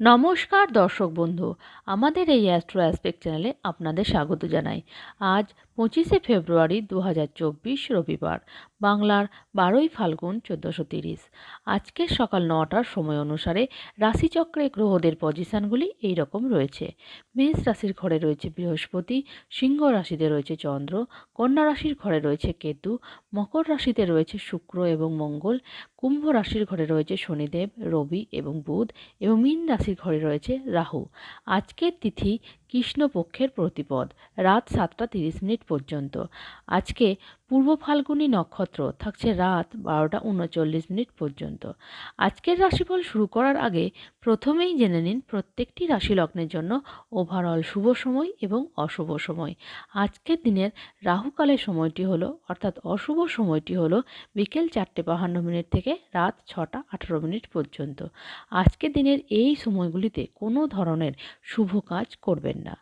নমস্কার দর্শক বন্ধু আমাদের এই অ্যাস্ট্রো অ্যাসপেক্ট চ্যানেলে আপনাদের স্বাগত জানাই। আজ পঁচিশে ফেব্রুয়ারি দু হাজার চব্বিশ রবিবার, বাংলার বারোই ফাল্গুন চোদ্দোশো তিরিশ। আজকের সকাল নটার সময় অনুসারে রাশিচক্রে গ্রহদের পজিশানগুলি এই রকম রয়েছে। মেষ রাশির ঘরে রয়েছে বৃহস্পতি, সিংহ রাশিতে রয়েছে চন্দ্র, কন্যা রাশির ঘরে রয়েছে কেতু, মকর রাশিতে রয়েছে শুক্র এবং মঙ্গল, কুম্ভ রাশির ঘরে রয়েছে শনিদেব, রবি এবং বুধ এবং মীন রাশির ঘরে রয়েছে রাহু। আজকের তিথি কৃষ্ণপক্ষের প্রতিপদ, রাত সাতটা তিরিশ মিনিট পর্যন্ত। আজকে পূর্ব ফাল্গুনী নক্ষত্র থাকছে রাত বারোটা উনচল্লিশ মিনিট পর্যন্ত। আজকের রাশিফল শুরু করার আগে প্রথমেই জেনে নিন প্রত্যেকটি রাশি লগ্নের জন্য ওভারঅল শুভ সময় এবং অশুভ সময়। আজকের দিনের রাহুকালের সময়টি হলো, অর্থাৎ অশুভ সময়টি হলো বিকেল চারটে বাহান্ন মিনিট থেকে রাত ছটা আঠারো মিনিট পর্যন্ত। আজকের দিনের এই সময়গুলিতে কোনো ধরনের শুভ কাজ করবেন না।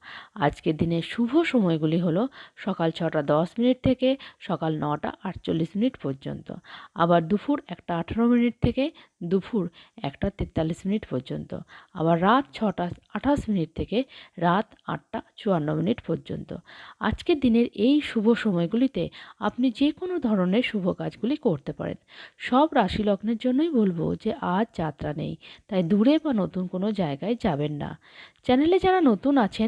আজকের দিনের শুভ সময়গুলি হলো সকাল ছটা দশ মিনিট থেকে সকাল নটা আটচল্লিশ মিনিট পর্যন্ত। আবার দুপুর একটা আঠারো মিনিট থেকে দুপুর একটা তেতাল্লিশ মিনিট পর্যন্ত। আবার রাত ছটা আঠাশ মিনিট থেকে রাত আটটা চুয়ান্ন মিনিট পর্যন্ত। আজকের দিনের এই শুভ সময়গুলিতে আপনি যে কোনো ধরনের শুভ কাজগুলি করতে পারেন। সব রাশি লগ্নের জন্যই বলব যে আজ যাত্রা নেই, তাই দূরে বা নতুন কোনো জায়গায় যাবেন না। চ্যানেলে যারা নতুন আছেন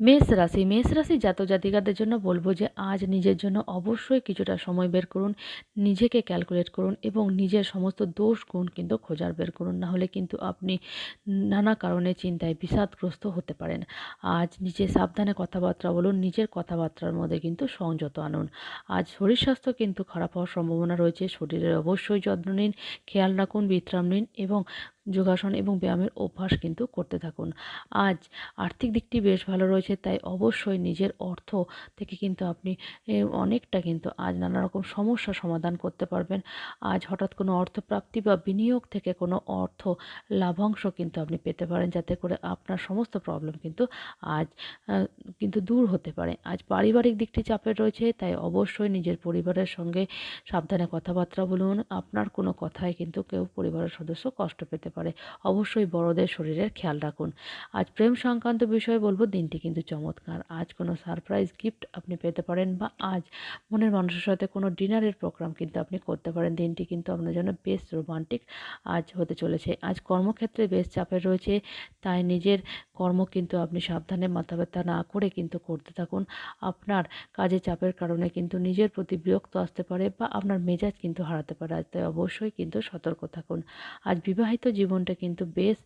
মেষ রাশি মেষ রাশি জাতক জাতিকাদের জন্য বলব যে, আজ নিজের জন্য অবশ্যই কিছুটা সময় বের করুন, নিজেকে ক্যালকুলেট করুন এবং নিজের সমস্ত দোষ গুণ কিন্তু খোঁজার বের করুন। না হলে কিন্তু আপনি নানা কারণে চিন্তায় বিষাদগ্রস্ত হতে পারেন। আজ নিজে সাবধানে কথাবার্তা বলুন, নিজের কথাবার্তার মধ্যে কিন্তু সংযত আনুন। আজ শরীর স্বাস্থ্য কিন্তু খারাপ হওয়ার সম্ভাবনা রয়েছে শরীরের অবশ্যই যত্ন নিন, খেয়াল রাখুন, বিশ্রাম নিন এবং যোগাসন এবং ব্যায়ামের অভ্যাস কিন্তু করতে থাকুন। আজ আর্থিক দিকটি বেশ ভালো রয়েছে, তাই অবশ্যই নিজের অর্থ থেকে কিন্তু আপনি অনেকটা কিন্তু আজ নানা রকম সমস্যা সমাধান করতে পারবেন। আজ হঠাৎ কোনো অর্থপ্রাপ্তি বা বিনিয়োগ থেকে কোনো অর্থ লাভাংশ কিন্তু আপনি পেতে পারেন, যাতে করে আপনার সমস্ত প্রবলেম কিন্তু আজ কিন্তু দূর হতে পারে। আজ পারিবারিক দিকটি চাপের রয়েছে, তাই অবশ্যই নিজের পরিবারের সঙ্গে সাবধানে কথাবার্তা বলুন। আপনার কোনো কথায় কিন্তু কেউ পরিবারের সদস্য কষ্ট পেতে পারে। অবশ্যই বড়দের শরীরের খেয়াল রাখুন। আজ প্রেম সংক্রান্ত বিষয়ে বলব, দিনটি কিন্তু চমৎকার। আজ কোনো সারপ্রাইজ গিফট আপনি পেতে পারেন বা আজ মনের মানুষের সাথে কোনো ডিনারের প্রোগ্রাম কিন্তু আপনি করতে পারেন। দিনটি কিন্তু আপনার জন্য বেশ রোমান্টিক আজ হতে চলেছে। আজ কর্মক্ষেত্রে বেশ চাপের রয়েছে, তাই নিজের কর্ম কিন্তু আপনি সাবধানে মাথা ব্যথা না করে কিন্তু করতে থাকুন। আপনার কাজে চাপের কারণে কিন্তু নিজের প্রতি বিরক্ত আসতে পারে বা আপনার মেজাজ কিন্তু হারাতে পারে, তাই অবশ্যই কিন্তু সতর্ক থাকুন। আজ বিবাহিত জীবনটা কিন্তু বেশ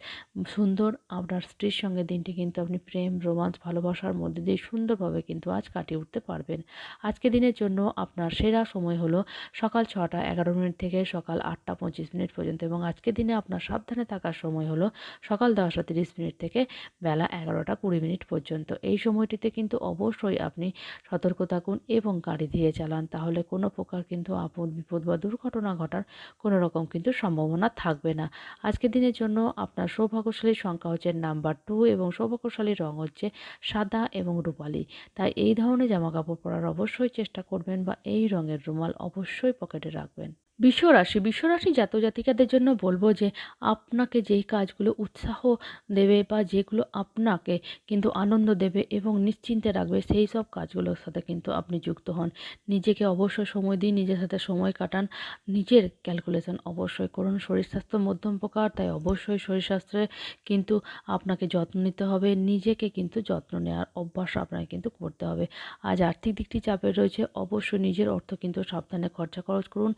সুন্দর। আপনার স্ত্রীর সঙ্গে দিনটি কিন্তু আপনি প্রেম, রোমান্স, ভালোবাসার মধ্যে দিয়ে সুন্দরভাবে কিন্তু আজ কাটিয়ে উঠতে পারবেন। আজকে দিনের জন্য আপনার সেরা সময় হলো সকাল ছটা এগারো মিনিট থেকে সকাল আটটা পঁচিশ মিনিট পর্যন্ত এবং আজকে দিনে আপনার সাবধানে থাকার সময় হলো সকাল দশটা তিরিশ মিনিট থেকে বেলা এগারোটা কুড়ি মিনিট পর্যন্ত। এই সময়টিতে কিন্তু অবশ্যই আপনি সতর্ক থাকুন এবং গাড়ি দিয়ে চালান। তাহলে কোনো প্রকার কিন্তু আপদ বিপদ বা দুর্ঘটনা ঘটার কোনো রকম কিন্তু সম্ভাবনা থাকবে না। আজকের দিনের জন্য আপনার সৌভাগ্যশালী সংখ্যা হচ্ছে নাম্বার টু এবং সৌভাগ্যশালীর রং হচ্ছে সাদা এবং রূপালি তাই এই ধরনের জামা কাপড় পরার অবশ্যই চেষ্টা করবেন বা এই রঙের রুমাল অবশ্যই পকেটে রাখবেন। বিশ্বরাশি বিশ্বরাশি জাতক জাতিকাদের জন্য বলব যে আপনাকে যেই কাজগুলো উৎসাহ দেবে বা যেগুলো আপনাকে কিন্তু আনন্দ দেবে এবং নিশ্চিন্তে রাখবে, সেই সব কাজগুলোর সাথে কিন্তু আপনি যুক্ত হন। নিজেকে অবশ্যই সময় দিন, নিজের সাথে সময় কাটান, নিজের ক্যালকুলেশন অবশ্যই করুন। শরীর স্বাস্থ্য মধ্যম প্রকার, তাই অবশ্যই শরীর স্বাস্থ্যে কিন্তু আপনাকে যত্ন নিতে হবে, নিজেকে কিন্তু যত্ন নেওয়ার অভ্যাস আপনাকে কিন্তু করতে হবে। আজ আর্থিক দিকটি চাপে রয়েছে, অবশ্যই নিজের অর্থ কিন্তু সাবধানে খরচা খরচ করুন।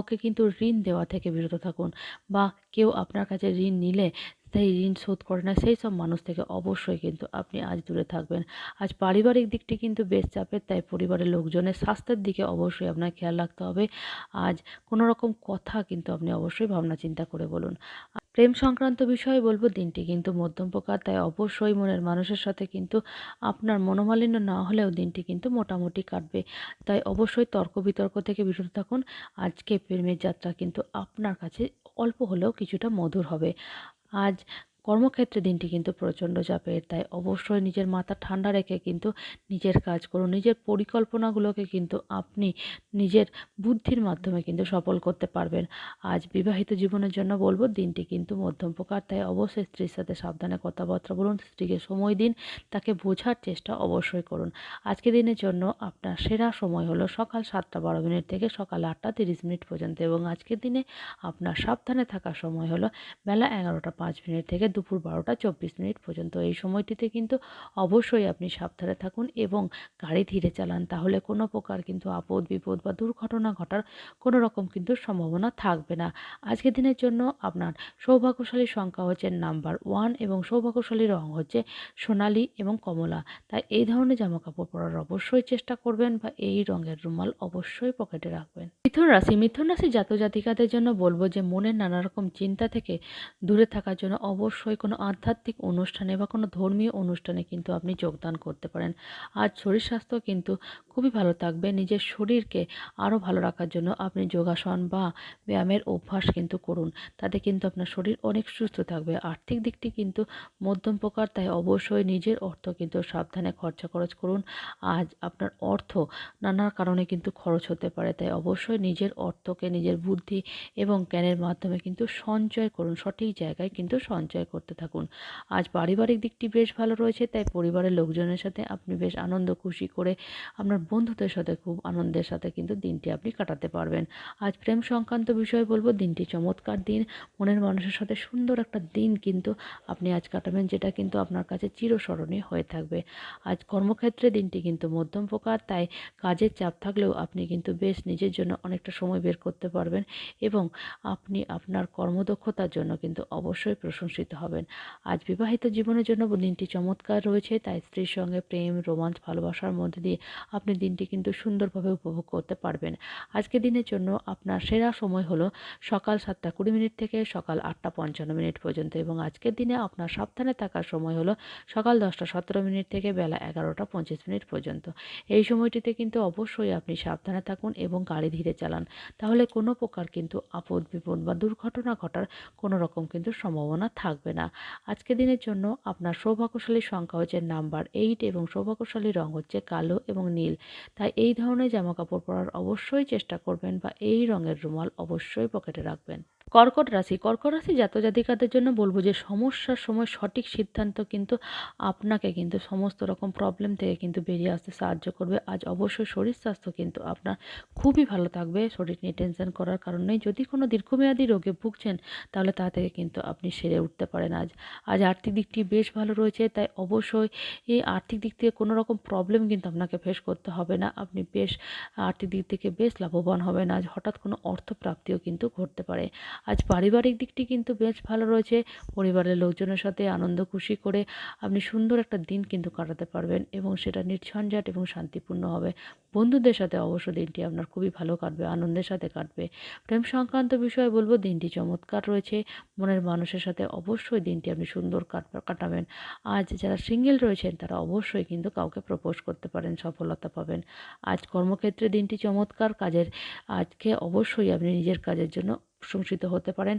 কাউকে কিন্তু ঋণ দেওয়া থেকে বিরত থাকুন বা কেউ আপনার কাছে ঋণ নিলে সেই ঋণ শোধ করে না, সেই সব মানুষ থেকে অবশ্যই কিন্তু আপনি আজ দূরে থাকবেন। আজ পারিবারিক দিকটি কিন্তু বেশ চাপের, তাই পরিবারের লোকজনের স্বাস্থ্যের দিকে অবশ্যই আপনার খেয়াল রাখতে হবে। আজ কোনো রকম কথা কিন্তু আপনি অবশ্যই ভাবনা চিন্তা করে বলুন। প্রেম সংক্রান্ত বিষয়ে বলব, দিনটি কিন্তু মধ্যম প্রকার তাই অবশ্যই মনের মানুষের সাথে কিন্তু আপনার মনোমালিন্য না হলেও দিনটি কিন্তু মোটামুটি কাটবে। তাই অবশ্যই তর্ক বিতর্ক থেকে বিরত থাকুন। আজকে প্রেমের যাত্রা কিন্তু আপনার কাছে অল্প হলেও কিছুটা মধুর হবে। আজ কর্মক্ষেত্রে দিনটি কিন্তু প্রচণ্ড চাপের। তাই অবশ্যই নিজের মাথা ঠান্ডা রেখে কিন্তু নিজের কাজ করুন। নিজের পরিকল্পনাগুলোকে কিন্তু আপনি নিজের বুদ্ধির মাধ্যমে কিন্তু সফল করতে পারবেন। আজ বিবাহিত জীবনের জন্য বলব, দিনটি কিন্তু মধ্যম প্রকার তাই অবশ্যই স্ত্রীর সাথে সাবধানে কথাবার্তা বলুন, স্ত্রীকে সময় দিন, তাকে বোঝার চেষ্টা অবশ্যই করুন। আজকে দিনের জন্য আপনার সেরা সময় হলো সকাল সাতটা বারো মিনিট থেকে সকাল আটটা তিরিশ মিনিট পর্যন্ত। এবং আজকের দিনে আপনার সাবধানে থাকার সময় হলো বেলা এগারোটা পাঁচ মিনিট থেকে দুপুর বারোটা চব্বিশ মিনিট পর্যন্ত। এই সময়টিতে কিন্তু অবশ্যই আপনি সাবধানে থাকুন এবং গাড়ি ধীরে চালান। তাহলে কোনো প্রকার কিন্তু আপদ, বিপদ বা দুর্ঘটনা ঘটার কোনো রকম কিন্তু সম্ভাবনা থাকবে না। আজকের দিনের জন্য আপনার সৌভাগ্যশালী সংখ্যা হচ্ছে নাম্বার ওয়ান এবং সৌভাগ্যশালী রং হচ্ছে সোনালি এবং কমলা। তাই এই ধরনের জামা কাপড় পরার অবশ্যই চেষ্টা করবেন বা এই রঙের রুমাল অবশ্যই পকেটে রাখবেন। মিথুন রাশি মিথুন রাশি জাত জাতিকাদের জন্য বলব যে মনের নানা রকম চিন্তা থেকে দূরে থাকার জন্য অবশ্যই কোনো আধ্যাত্মিক অনুষ্ঠানে বা কোনো ধর্মীয় অনুষ্ঠানে কিন্তু আপনি যোগদান করতে পারেন। আজ শরীর স্বাস্থ্য কিন্তু খুবই ভালো থাকবে। নিজের শরীরকে আরও ভালো রাখার জন্য আপনি যোগাসন বা ব্যায়ামের অভ্যাস কিন্তু করুন। তাতে কিন্তু আপনার শরীর অনেক সুস্থ থাকবে। আর্থিক দিকটি কিন্তু মধ্যম প্রকার, তাই অবশ্যই নিজের অর্থ কিন্তু সাবধানে খরচা খরচ করুন। আজ আপনার অর্থ নানা কারণে কিন্তু খরচ হতে পারে, তাই অবশ্যই নিজের অর্থকে, নিজের বুদ্ধি এবং জ্ঞানের মাধ্যমে কিন্তু সঞ্চয় করুন। সঠিক জায়গায় কিন্তু সঞ্চয় করতে থাকুন। আজ পারিবারিক দিকটি বেশ ভালো রয়েছে, তাই পরিবারের লোকজনের সাথে আপনি বেশ আনন্দ, খুশি করে আপনার বন্ধুদের সাথে খুব আনন্দের সাথে কিন্তু দিনটি আপনি কাটাতে পারবেন। আজ প্রেম সংক্রান্ত বিষয়ে বলব, দিনটি চমৎকার দিন। মনের মানুষের সাথে সুন্দর একটা দিন কিন্তু আপনি আজ কাটাবেন, যেটা কিন্তু আপনার কাছে চিরস্মরণীয় হয়ে থাকবে। আজ কর্মক্ষেত্রে দিনটি কিন্তু মধ্যম প্রকার, তাই কাজের চাপ থাকলেও আপনি কিন্তু বেশ নিজের জন্য অনেকটা সময় বের করতে পারবেন এবং আপনি আপনার কর্মদক্ষতার জন্য কিন্তু অবশ্যই প্রশংসিত হবেন। আজ বিবাহিত জীবনের জন্য দিনটি চমৎকার রয়েছে, তাই স্ত্রীর সঙ্গে প্রেম রোমাঞ্চ ভালোবাসার মধ্যে দিয়ে আপনি দিনটি কিন্তু সুন্দরভাবে উপভোগ করতে পারবেন। আজকে দিনের জন্য আপনার সেরা সময় হলো সকাল সাতটা কুড়ি মিনিট থেকে সকাল আটটা পঞ্চান্ন মিনিট পর্যন্ত এবং আজকের দিনে আপনার সাবধানে থাকার সময় হলো সকাল দশটা সতেরো মিনিট থেকে বেলা এগারোটা পঁচিশ মিনিট পর্যন্ত। এই সময়টিতে কিন্তু অবশ্যই আপনি সাবধানে থাকুন এবং গাড়ি ধীরে চালান। তাহলে কোনো প্রকার কিন্তু আপদ বিপদ বা দুর্ঘটনা ঘটার কোনো রকম কিন্তু সম্ভাবনা থাকবে না। আজকের দিনের জন্য আপনার সৌভাগ্যশালী সংখ্যা হচ্ছে নাম্বার এইট এবং সৌভাগ্যশালী রং হচ্ছে কালো এবং নীল। তাই এই ধরনের জামাকাপড় পরার অবশ্যই চেষ্টা করবেন বা এই রঙের রুমাল অবশ্যই পকেটে রাখবেন। কর্কট রাশি কর্কট রাশি জাত জাতিকাদের জন্য বলব যে সমস্যার সময় সঠিক সিদ্ধান্ত কিন্তু আপনাকে কিন্তু সমস্ত রকম প্রবলেম থেকে কিন্তু বেরিয়ে আসতে সাহায্য করবে। আজ অবশ্যই শরীর স্বাস্থ্য কিন্তু আপনার খুবই ভালো থাকবে। শরীর নিয়ে টেনশন করার কারণে যদি কোনো দীর্ঘমেয়াদী রোগে ভুগছেন, তাহলে তা থেকে কিন্তু আপনি সেরে উঠতে পারেন আজ। আজ আর্থিক দিকটি বেশ ভালো রয়েছে, তাই অবশ্যই এই আর্থিক দিক থেকে কোনো রকম প্রবলেম কিন্তু আপনাকে ফেস করতে হবে না। আপনি বেশ আর্থিক দিক থেকে বেশ লাভবান হবেন আজ। হঠাৎ কোনো অর্থ প্রাপ্তিও কিন্তু ঘটতে পারে। আজ পারিবারিক দিকটি কিন্তু বেশ ভালো রয়েছে। পরিবারের লোকজনের সাথে আনন্দ, খুশি করে আপনি সুন্দর একটা দিন কিন্তু কাটাতে পারবেন এবং সেটা নির্ঝঞ্ঝাট এবং শান্তিপূর্ণ হবে। বন্ধুদের সাথে অবশ্য দিনটি আপনার খুবই ভালো কাটবে, আনন্দের সাথে কাটবে। প্রেম সংক্রান্ত বিষয়ে বলব, দিনটি চমৎকার রয়েছে। মনের মানুষের সাথে অবশ্যই দিনটি আপনি সুন্দর কাটাবেন। আজ যারা সিঙ্গেল রয়েছেন, তারা অবশ্যই কিন্তু কাউকে প্রপোজ করতে পারেন, সফলতা পাবেন। আজ কর্মক্ষেত্রে দিনটি চমৎকার। কাজের, আজকে অবশ্যই আপনি নিজের কাজের জন্য প্রশংসিত হতে পারেন।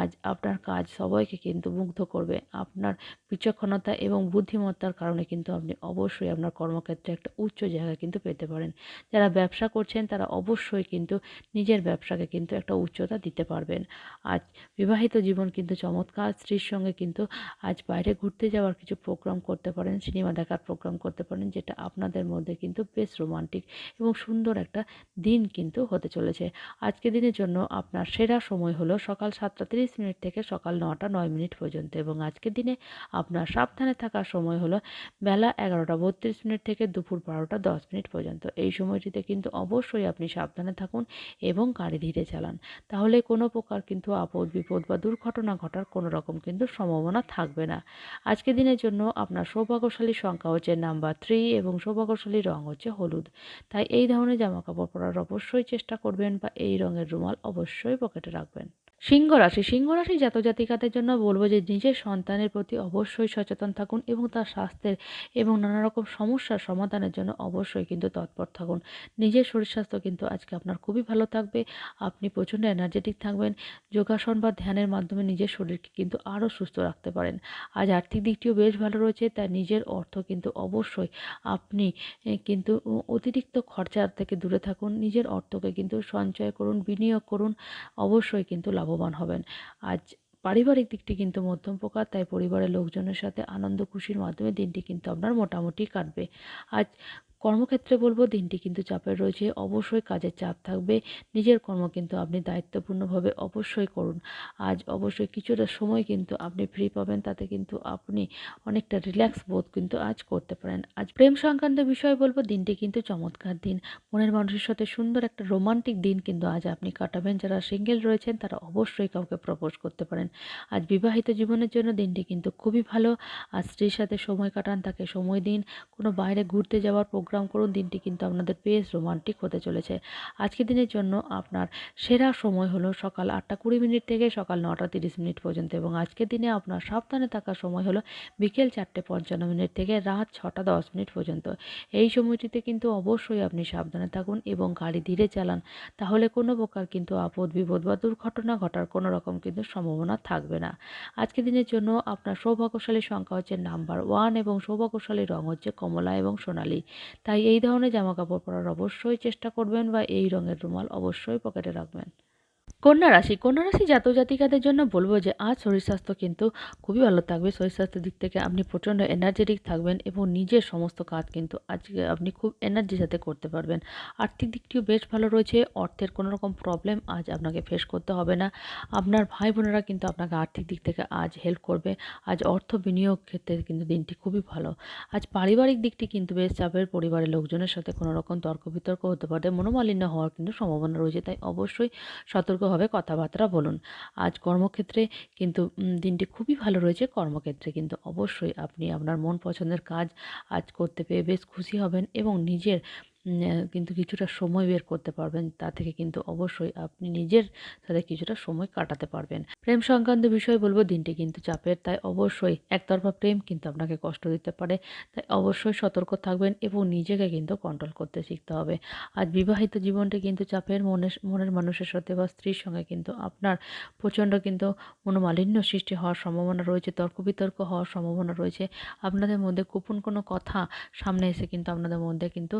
আজ আপনার কাজ সবাইকে কিন্তু মুগ্ধ করবে। আপনার বিচক্ষণতা এবং বুদ্ধিমত্তার কারণে কিন্তু আপনি অবশ্যই আপনার কর্মক্ষেত্রে একটা উচ্চ জায়গা কিন্তু পেতে পারেন। যারা ব্যবসা করছেন, তারা অবশ্যই কিন্তু নিজের ব্যবসাকে কিন্তু একটা উচ্চতা দিতে পারবেন। আজ বিবাহিত জীবন কিন্তু চমৎকার। স্ত্রীর সঙ্গে কিন্তু আজ বাইরে ঘুরতে যাওয়ার কিছু প্রোগ্রাম করতে পারেন সিনেমা দেখার প্রোগ্রাম করতে পারেন, যেটা আপনাদের মধ্যে কিন্তু বেশ রোমান্টিক এবং সুন্দর একটা দিন কিন্তু হতে চলেছে। আজকে দিনের জন্য আপনার সেরা সেরা সময় হলো সকাল সাতটা তিরিশ মিনিট থেকে সকাল নটা নয় মিনিট পর্যন্ত এবং আজকের দিনে আপনার সাবধানে থাকার সময় হলো বেলা এগারোটা বত্রিশ মিনিট থেকে দুপুর বারোটা দশ মিনিট পর্যন্ত। এই সময়টিতে কিন্তু অবশ্যই আপনি সাবধানে থাকুন এবং গাড়ি ধীরে চালান। তাহলে কোনো প্রকার কিন্তু আপদ বিপদ বা দুর্ঘটনা ঘটার কোনো রকম কিন্তু সম্ভাবনা থাকবে না। আজকের দিনের জন্য আপনার সৌভাগ্যশালী সংখ্যা হচ্ছে নাম্বার থ্রি এবং সৌভাগ্যশালী রং হচ্ছে হলুদ। তাই এই ধরনের জামা কাপড় পরার অবশ্যই চেষ্টা করবেন বা এই রঙের রুমাল অবশ্যই পকেটে রাখবেন। সিংহ রাশি সিংহ রাশি জাতক জাতিকাদের জন্য বলব যে, নিজের সন্তানের প্রতি অবশ্যই সচেতন থাকুন এবং তার স্বাস্থ্যের এবং নানা রকম সমস্যার সমাধানের জন্য অবশ্যই কিন্তু তৎপর থাকুন। নিজের শরীর স্বাস্থ্য কিন্তু আজকে আপনার খুবই ভালো থাকবে। আপনি প্রচণ্ড এনার্জেটিক থাকবেন। যোগাসন বা ধ্যানের মাধ্যমে নিজের শরীরকে কিন্তু আরও সুস্থ রাখতে পারেন। আজ আর্থিক দিকটিও বেশ ভালো রয়েছে, তাই নিজের অর্থ কিন্তু অবশ্যই আপনি কিন্তু অতিরিক্ত খরচার থেকে দূরে থাকুন। নিজের অর্থকে কিন্তু সঞ্চয় করুন, বিনিয়োগ করুন। অবশ্যই কিন্তু লাভবান হবেন। আজ পারিবারিক দিকটি কিন্তু মধ্যম প্রকার, তাই পরিবারের লোকজনের সাথে আনন্দ, খুশির মাধ্যমে দিনটি কিন্তু আপনার মোটামুটি কাটবে। আজ কর্মক্ষেত্রে বলব দিনটি কিন্তু চাপের রয়েছে। অবশ্যই কাজের চাপ থাকবে। নিজের কর্ম কিন্তু আপনি দায়িত্বপূর্ণভাবে অবশ্যই করুন। আজ অবশ্যই কিছুটা সময় কিন্তু আপনি ফ্রি পাবেন, তাতে কিন্তু আপনি অনেকটা রিল্যাক্স বোধ কিন্তু আজ করতে পারেন। আজ প্রেম সংক্রান্ত বিষয় বলব, দিনটি কিন্তু চমৎকার দিন। মনের মানুষের সাথে সুন্দর একটা রোমান্টিক দিন কিন্তু আজ আপনি কাটাবেন। যারা সিঙ্গেল রয়েছেন, তারা অবশ্যই কাউকে প্রপোজ করতে পারেন। আজ বিবাহিত জীবনের জন্য দিনটি কিন্তু খুবই ভালো। আর স্ত্রীর সাথে সময় কাটান, তাকে সময় দিন। কোনো বাইরে ঘুরতে যাওয়ার প্রোগ্রাম করুন, দিনটি কিন্তু আপনাদের বেশ রোমান্টিক হতে চলেছে। আজকের দিনের জন্য আপনার সেরা সময় হলো সকাল আটটা কুড়ি মিনিট থেকে সকাল নটা তিরিশ মিনিট পর্যন্ত এবং আজকের দিনে আপনার সাবধানে থাকার সময় হলো বিকেল চারটে পঞ্চান্ন মিনিট থেকে রাত ছটা দশ মিনিট পর্যন্ত। এই সময়টিতে কিন্তু অবশ্যই আপনি সাবধানে থাকুন এবং গাড়ি ধীরে চালান, তাহলে কোনো প্রকার কিন্তু আপদ বিপদ বা দুর্ঘটনা ঘটার কোনো রকম কিন্তু সম্ভাবনা থাকবে না। আজকের দিনের জন্য আপনার সৌভাগ্যশালী সংখ্যা হচ্ছে নাম্বার ওয়ান এবং সৌভাগ্যশালী রং হচ্ছে কমলা এবং সোনালী। তাই এই ধরনের জামাকাপড় পরার অবশ্যই চেষ্টা করবেন বা এই রঙের রুমাল অবশ্যই পকেটে রাখবেন। কন্যা রাশি কন্যা রাশি জাতক জাতিকাদের জন্য বলব যে, আজ শরীর স্বাস্থ্য কিন্তু খুবই ভালো থাকবে। শরীর স্বাস্থ্যের দিক থেকে আপনি প্রচণ্ড এনার্জেটিক থাকবেন এবং নিজের সমস্ত কাজ কিন্তু আজকে আপনি খুব এনার্জির সাথে করতে পারবেন। আর্থিক দিকটিও বেশ ভালো রয়েছে, অর্থের কোনো রকম প্রবলেম আজ আপনাকে ফেস করতে হবে না। আপনার ভাই বোনেরা কিন্তু আপনাকে আর্থিক দিক থেকে আজ হেল্প করবে। আজ অর্থ বিনিয়োগ ক্ষেত্রে কিন্তু দিনটি খুবই ভালো। আজ পারিবারিক দিকটি কিন্তু বেশ চাপের, পরিবারের লোকজনের সাথে কোনো রকম তর্ক বিতর্ক হতে পারে, মনোমালিন্য হওয়ার কিন্তু সম্ভাবনা রয়েছে, তাই অবশ্যই সতর্কভাবে কথাবার্তা বলুন। আজ কর্মক্ষেত্রে কিন্তু দিনটি খুবই ভালো রয়েছে কর্মক্ষেত্রে কিন্তু। অবশ্যই আপনি আপনার মন পছন্দের কাজ আজ করতে পেয়ে বেশ খুশি হবেন এবং নিজের কিন্তু কিছুটা সময় বের করতে পারবেন। তা থেকে কিন্তু অবশ্যই আপনি নিজের সাথে কিছুটা সময় কাটাতে পারবেন। প্রেম সংক্রান্ত বিষয় বলব, দিনটি কিন্তু চাপের। তাই অবশ্যই একতরফা প্রেম কিন্তু আপনাকে কষ্ট দিতে পারে। তাই অবশ্যই সতর্ক থাকবেন এবং নিজেকে কিন্তু কন্ট্রোল করতে শিখতে হবে। আজ বিবাহিত জীবনটি কিন্তু চাপের মনের মনের মানুষের সাথে বা স্ত্রীর সঙ্গে কিন্তু আপনার প্রচণ্ড কিন্তু মনোমালিন্য সৃষ্টি হওয়ার সম্ভাবনা রয়েছে তর্ক বিতর্ক হওয়ার সম্ভাবনা রয়েছে। আপনাদের মধ্যে গোপন কোনো কথা সামনে এসে কিন্তু আপনাদের মধ্যে কিন্তু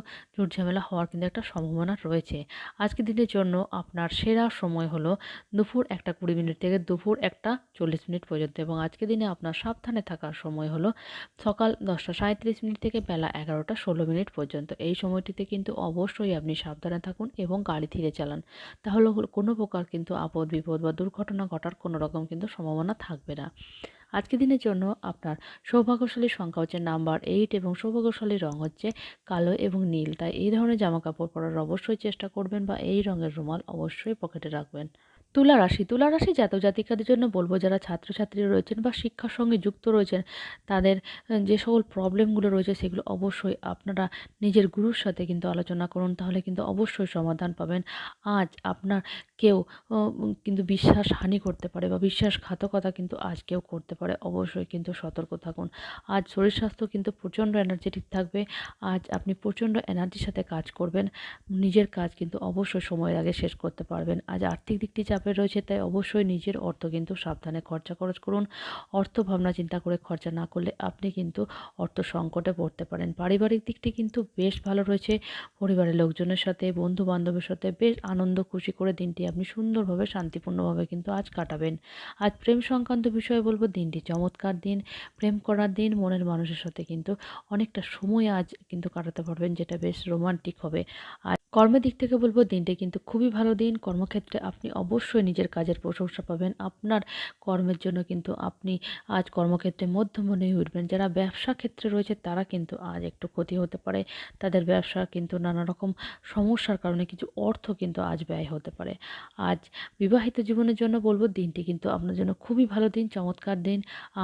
ঝুটঝামেলা হওয়ার কিন্তু একটা সম্ভাবনা রয়েছে। আজকের দিনের জন্য আপনার সেরা সময় হলো দুপুর একটা কুড়ি মিনিট থেকে দুপুর একটা চল্লিশ মিনিট পর্যন্ত এবং আজকের দিনে আপনার সাবধানে থাকার সময় হলো সকাল দশটা সাঁত্রিশ মিনিট থেকে বেলা এগারোটা ষোলো মিনিট পর্যন্ত। এই সময়টিতে কিন্তু অবশ্যই আপনি সাবধানে থাকুন এবং গাড়ি ধীরে চালান। তাহলে হলো কোনো প্রকার কিন্তু আপদ বিপদ বা দুর্ঘটনা ঘটার কোনো রকম কিন্তু সম্ভাবনা থাকবে না। আজকের দিনের জন্য আপনার সৌভাগ্যশালী সংখ্যা হচ্ছে নাম্বার এইট এবং সৌভাগ্যশালী রং হচ্ছে কালো এবং নীল। তাই এই ধরনের জামা কাপড় পরার অবশ্যই চেষ্টা করবেন বা এই রঙের রুমাল অবশ্যই পকেটে রাখবেন। তুলা রাশি তুলা রাশি জাতক জাতিকাদের জন্য বলব যারা ছাত্রছাত্রী রয়েছেন বা শিক্ষার সঙ্গে যুক্ত রয়েছেন, তাদের যে সকল প্রবলেমগুলো রয়েছে সেগুলো অবশ্যই আপনারা নিজের গুরুর সাথে কিন্তু আলোচনা করুন, তাহলে কিন্তু অবশ্যই সমাধান পাবেন। আজ আপনার কেউ কিন্তু বিশ্বাস হানি করতে পারে বা বিশ্বাসঘাতকতা কিন্তু আজ কেউ করতে পারে। অবশ্যই কিন্তু সতর্ক থাকুন। আজ শরীর স্বাস্থ্য কিন্তু প্রচণ্ড এনার্জেটিক থাকবে। আজ আপনি প্রচণ্ড এনার্জির সাথে কাজ করবেন। নিজের কাজ কিন্তু অবশ্যই সময়ের আগে শেষ করতে পারবেন। আজ আর্থিক দিকটি চাপে রয়েছে, তাই অবশ্যই নিজের অর্থ কিন্তু সাবধানে খরচা খরচ করুন। অর্থ ভাবনা চিন্তা করে খরচা না করলে আপনি কিন্তু অর্থ সংকটে পড়তে পারেন। পারিবারিক দিকটি কিন্তু বেশ ভালো রয়েছে। পরিবারের লোকজনের সাথে বন্ধু বান্ধবের সাথে বেশ আনন্দ, খুশি করে দিনটি আপনি সুন্দরভাবে, শান্তিপূর্ণভাবে কিন্তু আজ কাটাবেন। আজ প্রেম সংক্রান্ত বিষয়ে বলব, দিনটি চমৎকার দিন। প্রেম করার দিন মনের মানুষের সাথে কিন্তু অনেকটা সময় আজ কিন্তু কাটাতে পারবেন, যেটা বেশ রোমান্টিক হবে। আর কর্মের দিক থেকে বলব, দিনটি কিন্তু খুবই ভালো দিন। কর্মক্ষেত্রে আপনি অবশ্যই নিজের কাজের প্রশংসা পাবেন। আপনার কর্মের জন্য কিন্তু আপনি আজ কর্মক্ষেত্রে মধ্যমনে উঠবেন। যারা ব্যবসা ক্ষেত্রে রয়েছে, তারা কিন্তু আজ একটু ক্ষতি হতে পারে। তাদের ব্যবসা কিন্তু নানা রকম সমস্যার কারণে কিছু অর্থ কিন্তু আজ ব্যয় হতে পারে। আজ বিবাহিত জীবনের জন্য বলব দিনটি কিন্তু আপনার জন্য খুবই ভালো দিন, চমৎকার দিন।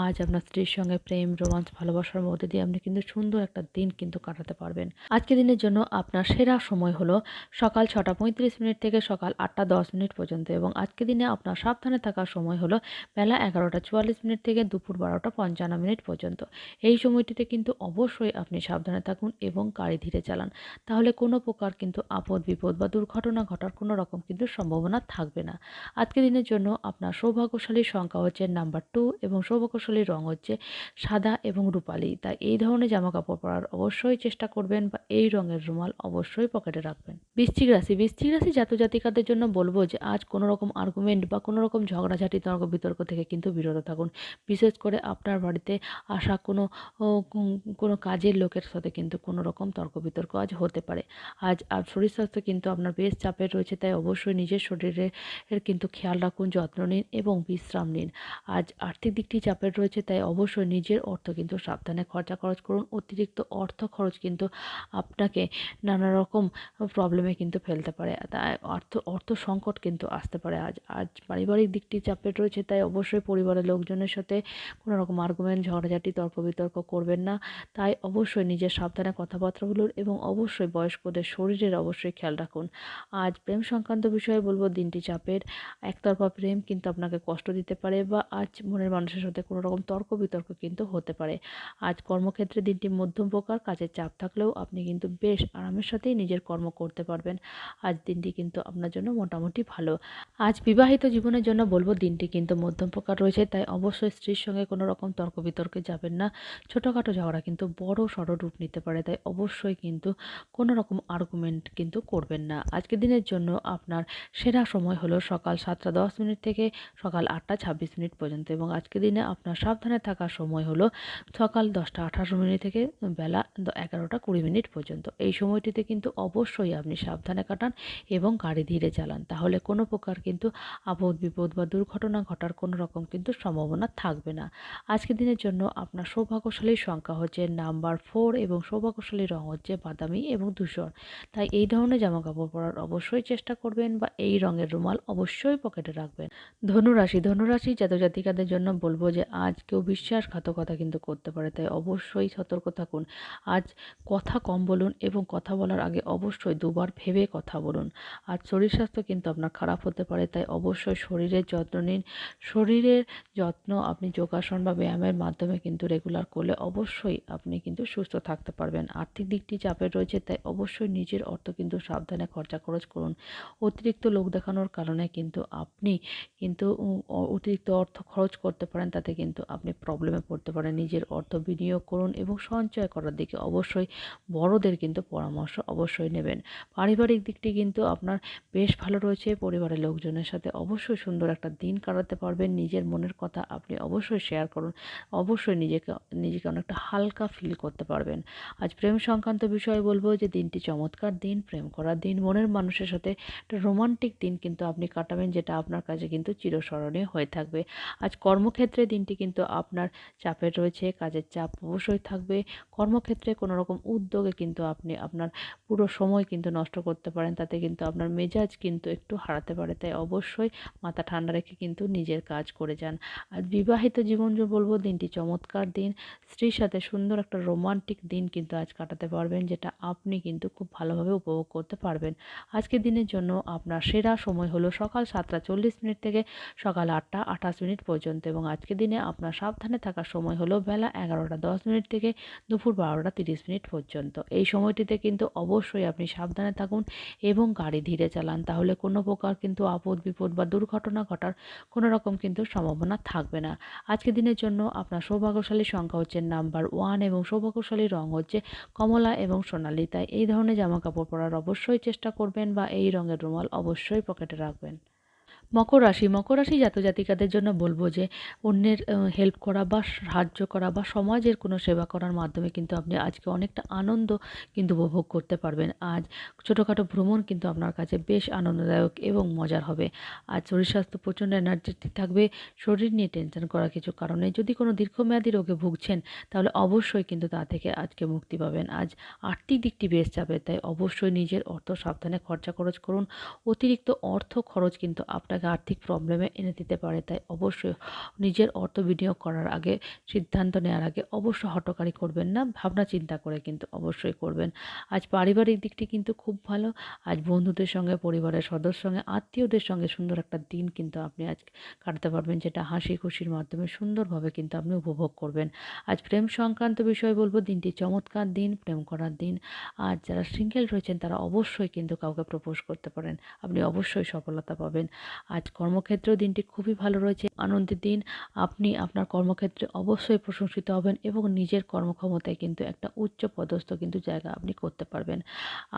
আজ আপনার স্ত্রীর সঙ্গে প্রেম রোমাঞ্চ ভালোবাসার মধ্যে দিয়ে আপনি কিন্তু সুন্দর একটা দিন কিন্তু কাটাতে পারবেন। আজকের দিনের জন্য আপনার সেরা সময় হলো সকাল ছটা পঁয়ত্রিশ মিনিট থেকে সকাল আটটা দশ মিনিট পর্যন্ত এবং আজকে দিনে আপনার সাবধানে থাকার সময় হলো বেলা এগারোটা চুয়াল্লিশ মিনিট থেকে দুপুর বারোটা পঞ্চান্ন মিনিট পর্যন্ত। এই সময়টিতে কিন্তু অবশ্যই আপনি সাবধানে থাকুন এবং গাড়ি ধীরে চালান। তাহলে কোনো প্রকার কিন্তু আপদ বিপদ বা দুর্ঘটনা ঘটার কোনো রকম কিন্তু সম্ভাবনা থাকবে না। আজকের দিনের জন্য আপনার সৌভাগ্যশালীর সংখ্যা হচ্ছে নাম্বার টু এবং সৌভাগ্যশালীর রং হচ্ছে সাদা এবং রূপালি। তাই এই ধরনের জামা কাপড় পরার অবশ্যই চেষ্টা করবেন বা এই রঙের রুমাল অবশ্যই পকেটে রাখবেন। বৃশ্চিক রাশি বৃশ্চিক রাশি জাত জাতিকাদের জন্য বলব যে, আজ কোনো রকম আর্গুমেন্ট বা কোনো রকম ঝগড়াঝাটি তর্ক বিতর্ক থেকে কিন্তু বিরত থাকুন। বিশেষ করে আপনার বাড়িতে আসা কোনো কোনো কাজের লোকের সাথে কিন্তু কোনো রকম তর্ক বিতর্ক আজ হতে পারে। আজ আর শরীর স্বাস্থ্য কিন্তু আপনার বেশ চাপের রয়েছে, তাই অবশ্যই নিজের শরীরের কিন্তু খেয়াল রাখুন, যত্ন নিন এবং বিশ্রাম নিন। আজ আর্থিক দিকটি চাপের রয়েছে, তাই অবশ্যই নিজের অর্থ কিন্তু সাবধানে খরচা খরচ করুন। অতিরিক্ত অর্থ খরচ কিন্তু আপনাকে নানা রকম প্রবলেমে কিন্তু ফেলতে পারে। তাই অর্থ অর্থ সংকট কিন্তু আসতে পারে আজ। আজ পারিবারিক দিকটি চাপের রয়েছে, তাই অবশ্যই পরিবারের লোকজনের সাথে কোনো রকম আর্গুমেন্ট ঝগড়াঝাটি, তর্ক বিতর্ক করবেন না। তাই অবশ্যই নিজের সাবধানে কথাবার্তা বলুন এবং অবশ্যই বয়স্কদের শরীরের অবশ্যই খেয়াল রাখুন। আজ প্রেম সংক্রান্ত বিষয়ে বলব দিনটি চাপের একতরফা প্রেম কিন্তু আপনাকে কষ্ট দিতে পারে বা আজ মনের মানুষের সাথে কোনো রকম তর্ক বিতর্ক কিন্তু হতে পারে। আজ কর্মক্ষেত্রে দিনটি মধ্যম প্রকার, কাজের চাপ থাকলেও আপনি কিন্তু বেশ আরামের সাথেই নিজের কর্ম করতে পারবেন। আজ দিনটি কিন্তু আপনার জন্য মোটামুটি ভালো। আজ বিবাহিত জীবনের জন্য বলব দিনটি কিন্তু মধ্যম প্রকার রয়েছে, তাই অবশ্যই স্ত্রীর সঙ্গে কোনো রকম তর্ক বিতর্কে যাবেন না। ছোটোখাটো ঝগড়া কিন্তু বড় সড় রূপ নিতে পারে, তাই অবশ্যই কিন্তু কোনো রকম আর্গুমেন্ট কিন্তু করবেন না। আজকের দিনের জন্য আপনার সেরা সময় হলো সকাল সাতটা দশ মিনিট থেকে সকাল আটটা ছাব্বিশ মিনিট পর্যন্ত এবং আজকের দিনে আপনার সাবধানে থাকার সময় হলো সকাল দশটা আঠাশ মিনিট থেকে বেলা এগারোটা কুড়ি মিনিট পর্যন্ত। এই সময়টিতে কিন্তু অবশ্যই আপনি সাবধানে কাটান এবং গাড়ি ধীরে চালান। তাহলে কোনো প্রকার কিন্তু আপদ বিপদ বা দুর্ঘটনা ঘটার কোনো রকম কিন্তু সম্ভাবনা থাকবে না। আজকের দিনের জন্য আপনার সৌভাগ্যশালীর সংখ্যা হচ্ছে নাম্বার ফোর এবং সৌভাগ্যশালীর রং হচ্ছে বাদামি এবং ধূসর। তাই এই ধরনের জামা কাপড় পরার অবশ্যই চেষ্টা করবেন বা এই রঙের রুমাল অবশ্যই পকেটে রাখবেন। ধনুরাশি ধনুরাশি জাতজাতিকাদের জন্য বলব যে, আজ কেউ বিশ্বাসঘাতকতা কিন্তু করতে পারে, তাই অবশ্যই সতর্ক থাকুন। আজ কথা কম বলুন এবং কথা বলার আগে অবশ্যই দুবার ভেবে কথা বলুন। আজ শরীর স্বাস্থ্য কিন্তু আপনার খারাপ হতে পারে, তাই অবশ্যই শরীরের যত্ন নিন। শরীরের যত্ন আপনি যোগাসন বা ব্যায়ামের মাধ্যমে কিন্তু রেগুলার করলে অবশ্যই আপনি কিন্তু সুস্থ থাকতে পারবেন। আর্থিক দিকটি চাপের রয়েছে, তাই অবশ্যই নিজের অর্থ কিন্তু সাবধানে খরচা খরচ করুন। অতিরিক্ত লোক দেখানোর কারণে কিন্তু আপনি কিন্তু অতিরিক্ত অর্থ খরচ করতে পারেন। তাতে কিন্তু আপনি প্রবলেমে পড়তে পারেন। নিজের অর্থ বিনিয়োগ করুন এবং সঞ্চয় করার দিকে অবশ্যই বড়দের কিন্তু পরামর্শ অবশ্যই নেবেন। পারিবারিক দিকটি কিন্তু আপনার বেশ ভালো রয়েছে। পরিবারের লোকজনের সাথে অবশ্যই সুন্দর একটা দিন কাটাতে পারবেন। নিজের মনের কথা আপনি অবশ্যই শেয়ার করুন। অবশ্যই নিজেকে নিজেকে অনেকটা হালকা ফিল করতে পারবেন। আজ প্রেম সংক্রান্ত বিষয়ে বলব যে, দিনটি চমৎকার দিন। প্রেম করার দিন। মনের মানুষের সাথে একটা রোমান্টিক দিন কিন্তু আপনি কাটাবেন, যেটা আপনার কাছে কিন্তু চিরস্মরণীয় হয়ে থাকবে। আজ কর্মক্ষেত্রে দিনটি কিন্তু আপনার চাপের রয়েছে, কাজের চাপ অবশ্যই থাকবে। কর্মক্ষেত্রে কোনো রকম উদ্যোগে কিন্তু আপনি আপনার পুরো সময় কিন্তু নষ্ট করতে পারেন, তাতে কিন্তু আপনার মেজাজ কিন্তু একটু হারাতে পারে। তাই অবশ্যই মাথা ঠান্ডা রেখে কিন্তু নিজের কাজ করে যান। আর বিবাহিত জীবন যে বলব, দিনটি চমৎকার দিন। স্ত্রীর সাথে সুন্দর একটা রোমান্টিক দিন কিন্তু আজ কাটাতে পারবেন, যেটা আপনি কিন্তু খুব ভালোভাবে উপভোগ করতে পারবেন। আজকের দিনের জন্য আপনার সেরা সময় হলো সকাল সাতটা চল্লিশ মিনিট থেকে সকাল আটটা আঠাশ মিনিট পর্যন্ত এবং আজকের দিনে আপনার সাবধানে থাকার সময় হলো বেলা এগারোটা দশ মিনিট থেকে দুপুর বারোটা তিরিশ মিনিট পর্যন্ত। এই সময়টিতে কিন্তু অবশ্যই আপনি সাবধানে থাকুন এবং গাড়ি ধীরে চালান। তাহলে কোনো প্রকার কিন্তু আপদ বিপদ বা দুর্ঘটনা ঘটার কোনো রকম কিন্তু সম্ভাবনা থাকবে না। আজকের দিনের জন্য আপনার সৌভাগ্যশালী সংখ্যা হচ্ছে নাম্বার ওয়ান এবং সৌভাগ্যশালী রং হচ্ছে কমলা এবং সোনালি। তাই এই ধরনের জামা কাপড় পরার অবশ্যই চেষ্টা করবেন বা এই রঙের রুমাল অবশ্যই পকেটে রাখবেন। মকর রাশি মকর রাশি জাতজাতিকাদের জন্য বলব যে, অন্যের হেল্প করা বা সাহায্য করা বা সমাজের কোনো সেবা করার মাধ্যমে কিন্তু আপনি আজকে অনেকটা আনন্দ কিন্তু উপভোগ করতে পারবেন। আজ ছোটোখাটো ভ্রমণ কিন্তু আপনার কাছে বেশ আনন্দদায়ক এবং মজার হবে। আজ শরীর স্বাস্থ্য প্রচণ্ড এনার্জেটিক থাকবে, শরীর নিয়ে টেনশন করার কিছু কারণে যদি কোনো দীর্ঘমেয়াদী রোগে ভুগছেন, তাহলে অবশ্যই কিন্তু তা থেকে আজকে মুক্তি পাবেন। আজ আর্থিক দিকটি বেশ যাবে তাই অবশ্যই নিজের অর্থ সাবধানে খরচা খরচ করুন। অতিরিক্ত অর্থ খরচ কিন্তু আপনাকে আর্থিক প্রবলেমে এনে দিতে পারে। তাই অবশ্যই নিজের অর্থ বিনিয়োগ করার আগে, সিদ্ধান্ত নেওয়ার আগে অবশ্যই হটকারি করবেন না। ভাবনা চিন্তা করে কিন্তু অবশ্যই করবেন। আজ পারিবারিক দিকটি কিন্তু খুব ভালো। আজ বন্ধুদের সঙ্গে, পরিবারের সদস্যের সঙ্গে, আত্মীয়দের সঙ্গে সুন্দর একটা দিন কিন্তু আপনি আজ কাটাতে পারবেন, যেটা হাসি খুশির মাধ্যমে সুন্দরভাবে কিন্তু আপনি উপভোগ করবেন। আজ প্রেম সংক্রান্ত বিষয় বলব, দিনটি চমৎকার দিন, প্রেম করার দিন। আর যারা সিঙ্গেল রয়েছেন, তারা অবশ্যই কিন্তু কাউকে প্রপোজ করতে পারেন। আপনি অবশ্যই সফলতা পাবেন। আজ কর্মক্ষেত্রেও দিনটি খুবই ভালো রয়েছে। আনন্দের দিন। আপনি আপনার কর্মক্ষেত্রে অবশ্যই প্রশংসিত হবেন এবং নিজের কর্মক্ষমতায় কিন্তু একটা উচ্চ পদস্থ কিন্তু জায়গা আপনি করতে পারবেন।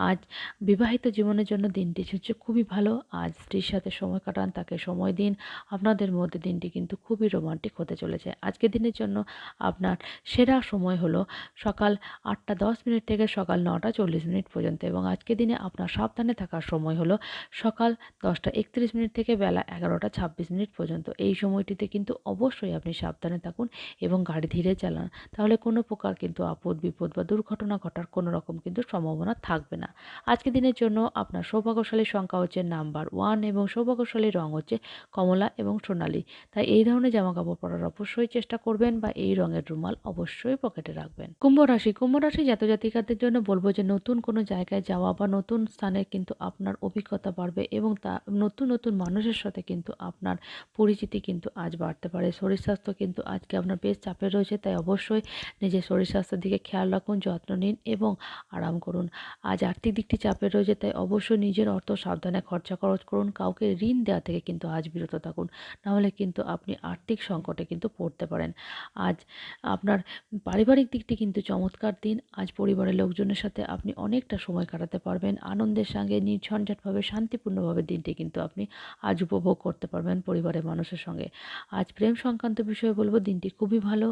আজ বিবাহিত জীবনের জন্য দিনটি হচ্ছে খুবই ভালো। আজ স্ত্রীর সাথে সময় কাটান, তাকে সময় দিন। আপনাদের মধ্যে দিনটি কিন্তু খুবই রোমান্টিক হতে চলেছে। আজকের দিনের জন্য আপনার সেরা সময় হলো সকাল আটটা দশ মিনিট থেকে সকাল নটা চল্লিশ মিনিট পর্যন্ত এবং আজকের দিনে আপনার সাবধানে থাকার সময় হলো সকাল দশটা একত্রিশ মিনিট থেকে বেলা এগারোটা ছাব্বিশ মিনিট পর্যন্ত। এই সময়টিতে কিন্তু অবশ্যই আপনি সাবধানে থাকুন এবং গাড়ি ধীরে চালান। তাহলে কোনো প্রকার কিন্তু আপদ বিপদ বা দুর্ঘটনা ঘটার কোনো রকম কিন্তু সম্ভাবনা থাকবে না। আজকের দিনের জন্য আপনার সৌভাগ্যশালী সংখ্যা হচ্ছে নাম্বার ওয়ান এবং সৌভাগ্যশালী রং হচ্ছে কমলা এবং সোনালি। তাই এই ধরনের জামা কাপড় পরার অবশ্যই চেষ্টা করবেন বা এই রঙের রুমাল অবশ্যই পকেটে রাখবেন। কুম্ভ রাশি কুম্ভ রাশি জাত জাতিকাদের জন্য বলব যে নতুন কোনো জায়গায় যাওয়া বা নতুন স্থানে কিন্তু আপনার অভিজ্ঞতা বাড়বে এবং তা নতুন নতুন মানুষের সাথে কিন্তু আপনার পরিচিতি কিন্তু আজ বাড়তে পারে। শরীর স্বাস্থ্য কিন্তু আজকে আপনার বেশ চাপে রয়েছে, তাই অবশ্যই নিজের শরীর স্বাস্থ্যের দিকে খেয়াল রাখুন, যত্ন নিন এবং আরাম করুন। আজ আর্থিক দিকটি চাপে রয়েছে, তাই অবশ্যই নিজের অর্থ সাবধানে খরচা খরচ করুন, কাউকে ঋণ দেওয়া থেকে কিন্তু আজ বিরত থাকুন নাহলে কিন্তু আপনি আর্থিক সংকটে কিন্তু পড়তে পারেন। আজ আপনার পারিবারিক দিকটি কিন্তু চমৎকার দিন, আজ পরিবারের লোকজনের সাথে আপনি অনেকটা সময় কাটাতে পারবেন, আনন্দের সঙ্গে নির্ঝঞ্ঝাটভাবে, শান্তিপূর্ণভাবে দিনটি কিন্তু আপনি আজ উপভোগ করতে পারবেন পরিবারের মানুষের সঙ্গে। আজ প্রেম সংক্রান্ত বিষয়ে বলব, দিনটি খুবই ভালো।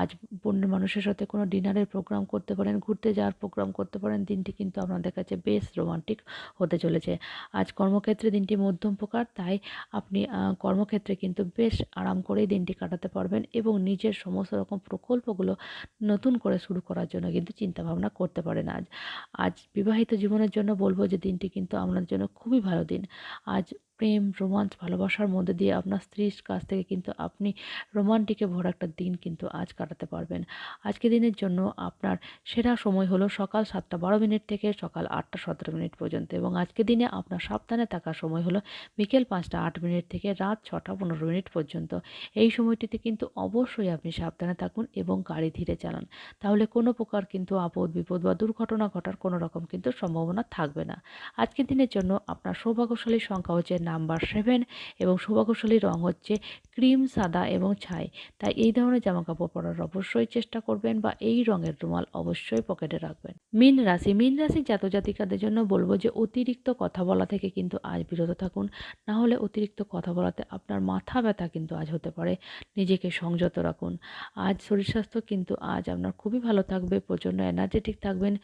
আজ পণ্যের মানুষের সাথে কোনো ডিনারের প্রোগ্রাম করতে পারেন, ঘুরতে যাওয়ার প্রোগ্রাম করতে পারেন। দিনটি কিন্তু আপনাদের কাছে বেশ রোমান্টিক হতে চলেছে। আজ কর্মক্ষেত্রে দিনটি মধ্যম প্রকার, তাই আপনি কর্মক্ষেত্রে কিন্তু বেশ আরাম করেই দিনটি কাটাতে পারবেন এবং নিজের সমস্ত রকম প্রকল্পগুলো নতুন করে শুরু করার জন্য কিন্তু চিন্তাভাবনা করতে পারেন আজ। আজ বিবাহিত জীবনের জন্য বলব যে দিনটি কিন্তু আপনার জন্য খুবই ভালো দিন। আজ প্রেম, রোমাঞ্চ, ভালোবাসার মধ্যে দিয়ে আপনার স্ত্রীর কাছ থেকে কিন্তু আপনি রোমান্টিকে ভরা একটা দিন কিন্তু আজ কাটাতে পারবেন। আজকে দিনের জন্য আপনার সেরা সময় হলো সকাল সাতটা বারো মিনিট থেকে সকাল আটটা সতেরো মিনিট পর্যন্ত এবং আজকে দিনে আপনার সাবধানে থাকার সময় হলো বিকেল পাঁচটা আট মিনিট থেকে রাত ছটা পনেরো মিনিট পর্যন্ত। এই সময়টিতে কিন্তু অবশ্যই আপনি সাবধানে থাকুন এবং গাড়ি ধীরে চালান। তাহলে কোনো প্রকার কিন্তু আপদ, বিপদ বা দুর্ঘটনা ঘটার কোনো রকম কিন্তু সম্ভাবনা থাকবে না। আজকের দিনের জন্য আপনার সৌভাগ্যশালী সংখ্যা হচ্ছে নাম্বার সেভেন এবং শুভাকুশলী রং হচ্ছে ক্রিম, সাদা এবং ছাই। তাই এই ধরনের জামা কাপড় পরার অবশ্যই চেষ্টা করবেন বা এই রঙের রুমাল অবশ্যই পকেটে রাখবেন। মিন রাশি মিন রাশি জাতজাতিকাদের জন্য বলব যে অতিরিক্ত কথা বলা থেকে কিন্তু আজ বিরত থাকুন। না হলে অতিরিক্ত কথা বলাতে আপনার মাথা ব্যথা কিন্তু আজ হতে পারে। নিজেকে সংযত রাখুন। আজ শরীর স্বাস্থ্য কিন্তু আজ আপনার খুবই ভালো থাকবে, প্রচণ্ড এনার্জেটিক থাকবেন।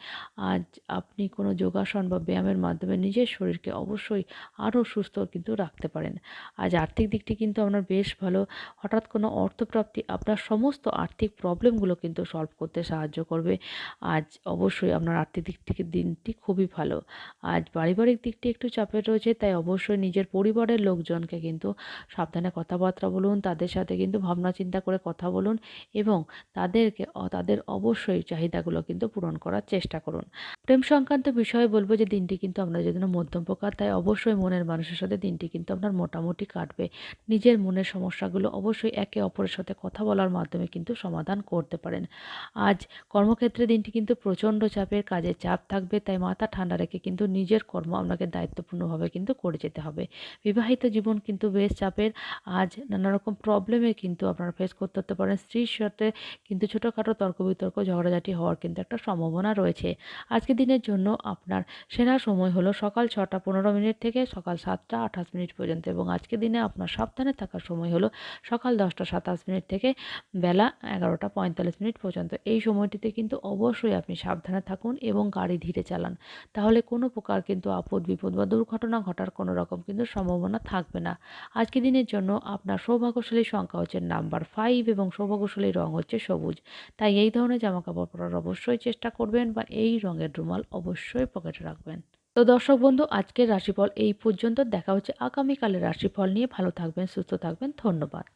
আজ আপনি কোনো যোগাসন বা ব্যায়ামের মাধ্যমে নিজের শরীরকে অবশ্যই আরও সুস্থ কিন্তু রাখতে পারেন। আজ আর্থিক দিকটি কিন্তু আপনার বেশ ভালো। হঠাৎ কোনো অর্থপ্রাপ্তি আপনার সমস্ত আর্থিক প্রবলেমগুলো কিন্তু সলভ করতে সাহায্য করবে। আজ অবশ্যই আপনার আর্থিক দিক থেকে দিনটি খুবই ভালো। আজ পারিবারিক দিকটি একটু চাপের রয়েছে, তাই অবশ্যই নিজের পরিবারের লোকজনকে কিন্তু সাবধানে কথাবার্তা বলুন, তাদের সাথে কিন্তু ভাবনা চিন্তা করে কথা বলুন এবং তাদেরকে তাদের অবশ্যই চাহিদাগুলো কিন্তু পূরণ করার চেষ্টা করুন। প্রেম সংক্রান্ত বিষয়ে বলব যে দিনটি কিন্তু আপনার জন্য মধ্যম প্রকার তাই অবশ্যই মনের মানুষের সাথে দিনটি কিন্তু আপনার মোটামুটি কাটবে। নিজের মনের সমস্যাগুলো অবশ্যই একে অপরের সাথে কথা বলার মাধ্যমে কিন্তু সমাধান করতে পারেন। আজ কর্মক্ষেত্রে দিনটি কিন্তু প্রচণ্ড চাপের কাজের চাপ থাকবে, তাই মাথা ঠান্ডা রেখে কিন্তু নিজের কর্ম আপনাকে দায়িত্বপূর্ণভাবে কিন্তু করে যেতে হবে। বিবাহিত জীবন কিন্তু বেশ চাপের। আজ নানা রকম প্রবলেমে কিন্তু আপনারা ফেস করতে হতে পারেন। স্ত্রীর সাথে কিন্তু ছোটোখাটো তর্ক বিতর্ক ঝগড়াঝাটি হওয়ার কিন্তু একটা সম্ভাবনা রয়েছে। আজকের দিনের জন্য আপনার সেরা সময় হলো সকাল ছটা পনেরো মিনিট থেকে সকাল সাতটা আঠারো আঠাশ মিনিট পর্যন্ত এবং আজকে দিনে আপনার সাবধানে থাকার সময় হলো সকাল দশটা সাতাশ মিনিট থেকে বেলা এগারোটা পঁয়তাল্লিশ মিনিট পর্যন্ত। এই সময়টিতে কিন্তু অবশ্যই আপনি সাবধানে থাকুন এবং গাড়ি ধীরে চালান। তাহলে কোনো প্রকার কিন্তু আপদ বিপদ বা দুর্ঘটনা ঘটার কোনো রকম কিন্তু সম্ভাবনা থাকবে না। আজকে দিনের জন্য আপনার সৌভাগ্যশালী সংখ্যা হচ্ছে নাম্বার ফাইভ এবং সৌভাগ্যশালী রং হচ্ছে সবুজ। তাই এই ধরনের জামা কাপড় পরার অবশ্যই চেষ্টা করবেন বা এই রঙের রুমাল অবশ্যই পকেটে রাখবেন। তো দর্শক বন্ধু, আজকের রাশিফল এই পর্যন্ত। দেখা হচ্ছে আগামীকালের রাশিফল নিয়ে। ভালো থাকবেন, সুস্থ থাকবেন। ধন্যবাদ।